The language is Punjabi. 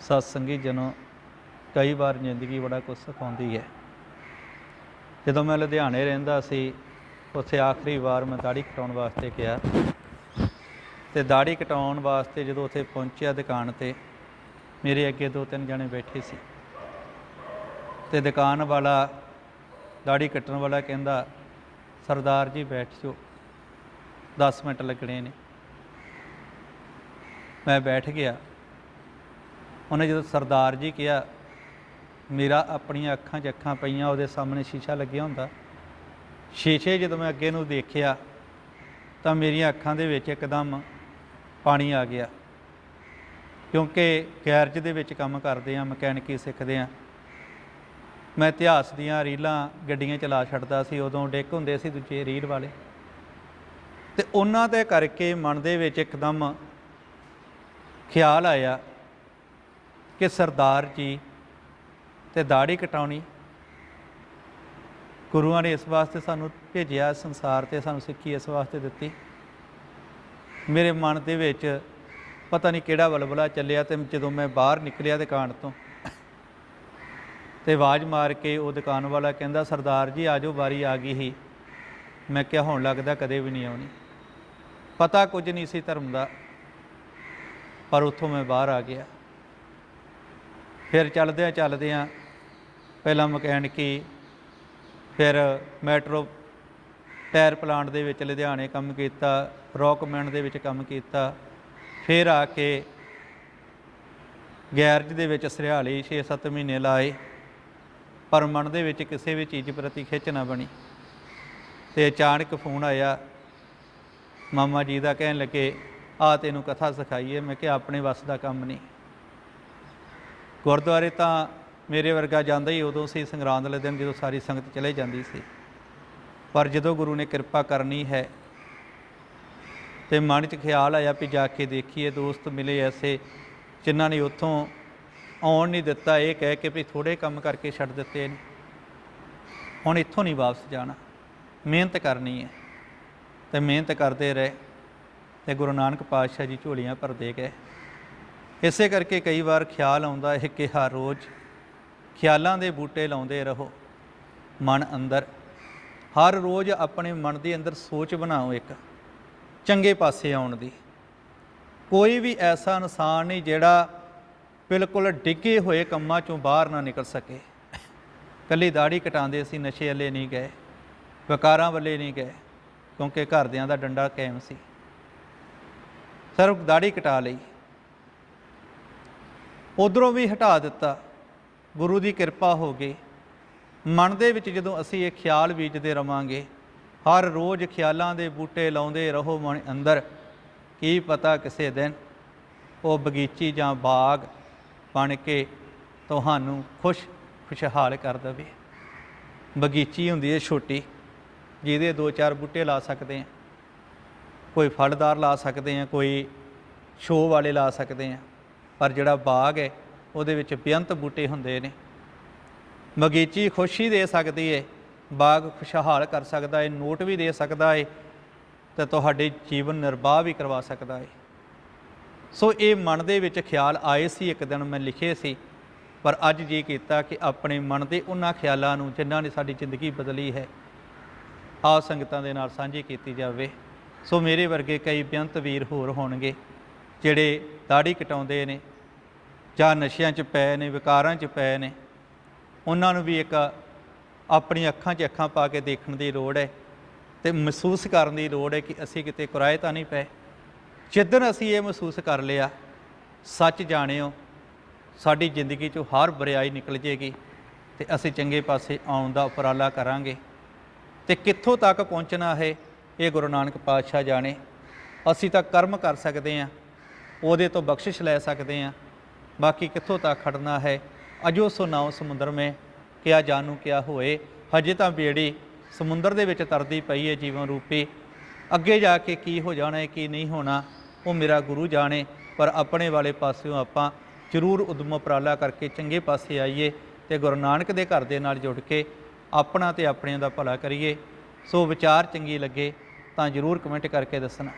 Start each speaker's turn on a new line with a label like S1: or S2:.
S1: ਸਤਸੰਗੀ ਜਨੋ ਕਈ ਵਾਰ ਜ਼ਿੰਦਗੀ ਬੜਾ ਕੁਝ ਸਿਖਾਉਂਦੀ ਹੈ। ਜਦੋਂ ਮੈਂ ਲੁਧਿਆਣੇ ਰਹਿੰਦਾ ਸੀ, ਉੱਥੇ ਆਖਰੀ ਵਾਰ ਮੈਂ ਦਾੜੀ ਕਟਾਉਣ ਵਾਸਤੇ ਗਿਆ। ਤੇ ਦਾੜੀ ਕਟਾਉਣ ਵਾਸਤੇ ਜਦੋਂ ਉੱਥੇ ਪਹੁੰਚਿਆ ਦੁਕਾਨ ਤੇ, ਮੇਰੇ ਅੱਗੇ ਦੋ ਤਿੰਨ ਜਣੇ ਬੈਠੇ ਸੀ। ਤੇ ਦੁਕਾਨ ਵਾਲਾ ਦਾੜੀ ਕੱਟਣ ਵਾਲਾ ਕਹਿੰਦਾ, ਸਰਦਾਰ ਜੀ, ਬੈਠ ਜਾਓ। 10 ਮਿੰਟ ਲੱਗਣੇ ਨੇ। ਮੈਂ ਬੈਠ ਗਿਆ। ਉਹਨੇ ਜਦੋਂ ਸਰਦਾਰ ਜੀ ਕਿਹਾ, ਮੇਰਾ ਆਪਣੀਆਂ ਅੱਖਾਂ 'ਚ ਅੱਖਾਂ ਪਈਆਂ, ਉਹਦੇ ਸਾਹਮਣੇ ਸ਼ੀਸ਼ਾ ਲੱਗਿਆ ਹੁੰਦਾ। ਸ਼ੀਸ਼ੇ ਜਦੋਂ ਮੈਂ ਅੱਗੇ ਨੂੰ ਦੇਖਿਆ, ਤਾਂ ਮੇਰੀਆਂ ਅੱਖਾਂ ਦੇ ਵਿੱਚ ਇੱਕਦਮ ਪਾਣੀ ਆ ਗਿਆ। ਕਿਉਂਕਿ ਗੈਰਜ ਦੇ ਵਿੱਚ ਕੰਮ ਕਰਦੇ ਆ ਮਕੈਨਿਕੀ ਸਿੱਖਦੇ ਆ ਮੈਂ ਇਤਿਹਾਸ ਦੀਆਂ ਰੀਲਾਂ ਗੱਡੀਆਂ ਚਲਾ ਛੱਡਦਾ ਸੀ, ਉਦੋਂ ਡਿੱਕ ਹੁੰਦੇ ਸੀ ਦੂਜੇ ਰੀਲ ਵਾਲੇ। ਤੇ ਉਹਨਾਂ ਦੇ ਕਰਕੇ ਮਨ ਦੇ ਵਿੱਚ ਇੱਕਦਮ ਖਿਆਲ ਆਇਆ ਕਿ ਸਰਦਾਰ ਜੀ ਤੇ ਦਾੜੀ ਕਟਾਉਣੀ। ਗੁਰੂਆਂ ਨੇ ਇਸ ਵਾਸਤੇ ਸਾਨੂੰ ਭੇਜਿਆ ਸੰਸਾਰ ਤੇ ਸਾਨੂੰ ਸਿੱਖੀ ਇਸ ਵਾਸਤੇ ਦਿੱਤੀ। ਮੇਰੇ ਮਨ ਦੇ ਵਿੱਚ ਪਤਾ ਨਹੀਂ ਕਿਹੜਾ ਬਲਬਲਾ ਚੱਲਿਆ ਤੇ ਜਦੋਂ ਮੈਂ ਬਾਹਰ ਨਿਕਲਿਆ ਦੁਕਾਨ ਤੋਂ ਤੇ ਆਵਾਜ਼ ਮਾਰ ਕੇ ਉਹ ਦੁਕਾਨ ਵਾਲਾ ਕਹਿੰਦਾ, ਸਰਦਾਰ ਜੀ ਆਜੋ ਵਾਰੀ ਆ ਗਈ ਹੀ ਮੈਂ ਕਿਹਾ, ਹੁਣ ਲੱਗਦਾ ਕਦੇ ਵੀ ਨਹੀਂ ਆਉਣੀ। ਪਤਾ ਕੁਝ ਨਹੀਂ ਸੀ ਧਰਮ ਦਾ, ਪਰ ਉੱਥੋਂ ਮੈਂ ਬਾਹਰ ਆ ਗਿਆ। ਫਿਰ ਚੱਲਦਿਆਂ ਚੱਲਦਿਆਂ ਪਹਿਲਾਂ ਮਕੈਨਿਕੀ, ਫਿਰ ਮੈਟਰੋ ਟਾਇਰ ਪਲਾਂਟ ਦੇ ਵਿੱਚ ਲੁਧਿਆਣੇ ਕੰਮ ਕੀਤਾ ਰੌਕਮੈਨ ਦੇ ਵਿੱਚ ਕੰਮ ਕੀਤਾ, ਫਿਰ ਆ ਕੇ ਗੈਰਜ ਦੇ ਵਿੱਚ ਸਰਿਆਲੀ 6-7 ਮਹੀਨੇ ਲਾਏ, ਪਰ ਮਨ ਦੇ ਵਿੱਚ ਕਿਸੇ ਵੀ ਚੀਜ਼ ਪ੍ਰਤੀ ਖਿੱਚ ਨਾ ਬਣੀ। ਤੇ ਅਚਾਨਕ ਫੋਨ ਆਇਆ। ਮਾਮਾ ਜੀ ਦਾ ਕਹਿਣ ਲੱਗੇ, ਆ ਤੈਨੂੰ ਕਥਾ ਸਿਖਾਈਏ। ਮੈਂ ਕਿਹਾ, ਆਪਣੇ ਵੱਸ ਦਾ ਕੰਮ ਨਹੀਂ। ਗੁਰਦੁਆਰੇ ਤਾਂ ਮੇਰੇ ਵਰਗਾ ਜਾਂਦਾ ਹੀ ਉਦੋਂ ਸੀ, ਸੰਗਰਾਂਦ ਵਾਲੇ ਦਿਨ ਜਦੋਂ ਸਾਰੀ ਸੰਗਤ ਚਲੇ ਜਾਂਦੀ ਸੀ। ਪਰ ਜਦੋਂ ਗੁਰੂ ਨੇ ਕਿਰਪਾ ਕਰਨੀ ਹੈ ਤੇ ਮਨ 'ਚ ਖਿਆਲ ਆਇਆ ਵੀ ਜਾ ਕੇ ਦੇਖੀਏ, ਦੋਸਤ ਮਿਲੇ ਐਸੇ ਜਿਨ੍ਹਾਂ ਨੇ ਉੱਥੋਂ ਆਉਣ ਨਹੀਂ ਦਿੱਤਾ, ਇਹ ਕਹਿ ਕੇ ਵੀ ਥੋੜੇ ਕੰਮ ਕਰਕੇ ਛੱਡ ਦਿੱਤੇ ਨੇ। ਹੁਣ ਇੱਥੋਂ ਨਹੀਂ ਵਾਪਸ ਜਾਣਾ। ਮਿਹਨਤ ਕਰਨੀ ਹੈ ਤੇ ਮਿਹਨਤ ਕਰਦੇ ਰਹੇ ਤੇ ਗੁਰੂ ਨਾਨਕ ਪਾਤਸ਼ਾਹ ਜੀ ਝੋਲੀਆਂ ਭਰਦੇ ਗਏ। ਇਸੇ ਕਰਕੇ ਕਈ ਵਾਰ ਖਿਆਲ ਆਉਂਦਾ ਹੈ ਕਿ ਹਰ ਰੋਜ਼ ਖਿਆਲਾਂ ਦੇ ਬੂਟੇ ਲਾਉਂਦੇ ਰਹੋ, ਮਨ ਅੰਦਰ। ਹਰ ਰੋਜ਼ ਆਪਣੇ ਮਨ ਦੇ ਅੰਦਰ ਸੋਚ ਬਣਾਓ ਇੱਕ, ਚੰਗੇ ਪਾਸੇ ਆਉਣ ਦੀ। ਕੋਈ ਵੀ ਐਸਾ ਇਨਸਾਨ ਨਹੀਂ ਜਿਹੜਾ ਬਿਲਕੁਲ ਡਿੱਗੇ ਹੋਏ ਕੰਮਾਂ ਚੋਂ ਬਾਹਰ ਨਾ ਨਿਕਲ ਸਕੇ। ਕੱਲੀ ਦਾੜੀ ਕਟਾਉਂਦੇ ਅਸੀਂ, ਨਸ਼ੇ ਵਾਲੇ ਨਹੀਂ ਗਏ, ਵਕਾਰਾਂ ਵੱਲੇ ਨਹੀਂ ਗਏ, ਕਿਉਂਕਿ ਘਰਦਿਆਂ ਦਾ ਡੰਡਾ ਕਾਇਮ ਸੀ। ਸਿਰਫ ਦਾੜੀ ਕਟਾ ਲਈ। ਉਧਰੋਂ ਵੀ ਹਟਾ ਦਿੱਤਾ। ਗੁਰੂ ਦੀ ਕਿਰਪਾ ਹੋ ਗਈ। ਮਨ ਦੇ ਵਿੱਚ ਜਦੋਂ ਅਸੀਂ ਇਹ ਖਿਆਲ ਬੀਜਦੇ ਰਵਾਂਗੇ, ਹਰ ਰੋਜ਼ ਖਿਆਲਾਂ ਦੇ ਬੂਟੇ ਲਾਉਂਦੇ ਰਹੋ ਮਨ ਅੰਦਰ। ਕੀ ਪਤਾ ਕਿਸੇ ਦਿਨ ਉਹ ਬਗੀਚੀ ਜਾਂ ਬਾਗ ਬਣ ਕੇ ਤੁਹਾਨੂੰ ਖੁਸ਼, ਖੁਸ਼ਹਾਲ ਕਰ ਦੇਵੇ। ਬਗੀਚੀ ਹੁੰਦੀ ਹੈ ਛੋਟੀ, ਜਿਹਦੇ ਦੋ ਚਾਰ ਬੂਟੇ ਲਾ ਸਕਦੇ ਆ। ਕੋਈ ਫਲਦਾਰ ਲਾ ਸਕਦੇ ਆ, ਕੋਈ ਸ਼ੋਅ ਵਾਲੇ ਲਾ ਸਕਦੇ ਆ। ਪਰ ਜਿਹੜਾ ਬਾਗ ਹੈ, ਉਹਦੇ ਵਿੱਚ ਬੇਅੰਤ ਬੂਟੇ ਹੁੰਦੇ ਨੇ। ਬਗੀਚੀ ਖੁਸ਼ੀ ਦੇ ਸਕਦੀ ਹੈ ਬਾਗ ਖੁਸ਼ਹਾਲ ਕਰ ਸਕਦਾ ਹੈ ਨੋਟ ਵੀ ਦੇ ਸਕਦਾ ਹੈ ਤੇ ਤੁਹਾਡੇ ਜੀਵਨ ਨਿਰਵਾਹ ਵੀ ਕਰਵਾ ਸਕਦਾ ਹੈ ਸੋ ਇਹ ਮਨ ਦੇ ਵਿੱਚ ਖਿਆਲ ਆਏ ਸੀ, ਇੱਕ ਦਿਨ ਮੈਂ ਲਿਖੇ ਸੀ, ਪਰ ਅੱਜ ਜੀ ਕੀਤਾ ਕਿ ਆਪਣੇ ਮਨ ਦੇ ਉਹਨਾਂ ਖਿਆਲਾਂ ਨੂੰ ਜਿਨ੍ਹਾਂ ਨੇ ਸਾਡੀ ਜ਼ਿੰਦਗੀ ਬਦਲੀ ਹੈ ਆ ਸੰਗਤਾਂ ਦੇ ਨਾਲ ਸਾਂਝੀ ਕੀਤੀ ਜਾਵੇ। ਸੋ ਮੇਰੇ ਵਰਗੇ ਕਈ ਬੇਅੰਤ ਵੀਰ ਹੋਰ ਹੋਣਗੇ, ਜਿਹੜੇ ਦਾੜੀ ਕਟਾਉਂਦੇ ਨੇ ਜਾਂ ਨਸ਼ਿਆਂ 'ਚ ਪਏ ਨੇ, ਵਿਕਾਰਾਂ 'ਚ ਪਏ ਨੇ, ਉਹਨਾਂ ਨੂੰ ਵੀ ਇੱਕ ਆਪਣੀ ਅੱਖਾਂ 'ਚ ਅੱਖਾਂ ਪਾ ਕੇ ਦੇਖਣ ਦੀ ਲੋੜ ਹੈ ਤੇ ਮਹਿਸੂਸ ਕਰਨ ਦੀ ਲੋੜ ਹੈ ਕਿ ਅਸੀਂ ਕਿਤੇ ਕੁਰਾਏ ਤਾਂ ਨਹੀਂ ਪਏ। ਜਿੱਦਣ ਅਸੀਂ ਇਹ ਮਹਿਸੂਸ ਕਰ ਲਿਆ, ਸੱਚ ਜਾਣਿਓ, ਸਾਡੀ ਜ਼ਿੰਦਗੀ 'ਚੋਂ ਹਰ ਬੁਰਾਈ ਨਿਕਲ ਜੇਗੀ ਤੇ ਅਸੀਂ ਚੰਗੇ ਪਾਸੇ ਆਉਣ ਦਾ ਉਪਰਾਲਾ ਕਰਾਂਗੇ। ਤੇ ਕਿੱਥੋਂ ਤੱਕ ਪਹੁੰਚਣਾ ਹੈ, ਇਹ ਗੁਰੂ ਨਾਨਕ ਪਾਤਸ਼ਾਹ ਜਾਣੇ। ਅਸੀਂ ਤਾਂ ਕਰਮ ਕਰ ਸਕਦੇ ਹਾਂ, ਉਹਦੇ ਤੋਂ ਬਖਸ਼ਿਸ਼ ਲੈ ਸਕਦੇ ਹਾਂ। ਬਾਕੀ ਕਿੱਥੋਂ ਤੱਕ ਖੜਨਾ ਹੈ? ਅਜੋ ਸੋ ਨਾਉ ਸਮੁੰਦਰ ਮੇ, ਕਿਆ ਜਾਣੂ ਕਿਆ ਹੋਏ? ਹਜੇ ਤਾਂ ਬੇੜੀ ਸਮੁੰਦਰ ਦੇ ਵਿੱਚ ਤਰਦੀ ਪਈ ਹੈ ਜੀਵਨ ਰੂਪੀ। ਅੱਗੇ ਜਾ ਕੇ ਕੀ ਹੋ ਜਾਣਾ ਹੈ, ਕੀ ਨਹੀਂ ਹੋਣਾ, ਉਹ ਮੇਰਾ ਗੁਰੂ ਜਾਣੇ, ਪਰ ਆਪਣੇ ਵਾਲੇ ਪਾਸਿਓਂ ਆਪਾਂ ਜ਼ਰੂਰ ਉਦਮ ਉਪਰਾਲਾ ਕਰਕੇ ਚੰਗੇ ਪਾਸੇ ਆਈਏ ਤੇ ਗੁਰੂ ਨਾਨਕ ਦੇ ਘਰ ਦੇ ਨਾਲ ਜੁੜ ਕੇ ਆਪਣਾ ਤੇ ਆਪਣਿਆਂ ਦਾ ਭਲਾ ਕਰੀਏ। ਸੋ ਵਿਚਾਰ ਚੰਗੀ ਲੱਗੇ ਤਾਂ ਜ਼ਰੂਰ ਕਮੈਂਟ ਕਰਕੇ ਦੱਸਣਾ।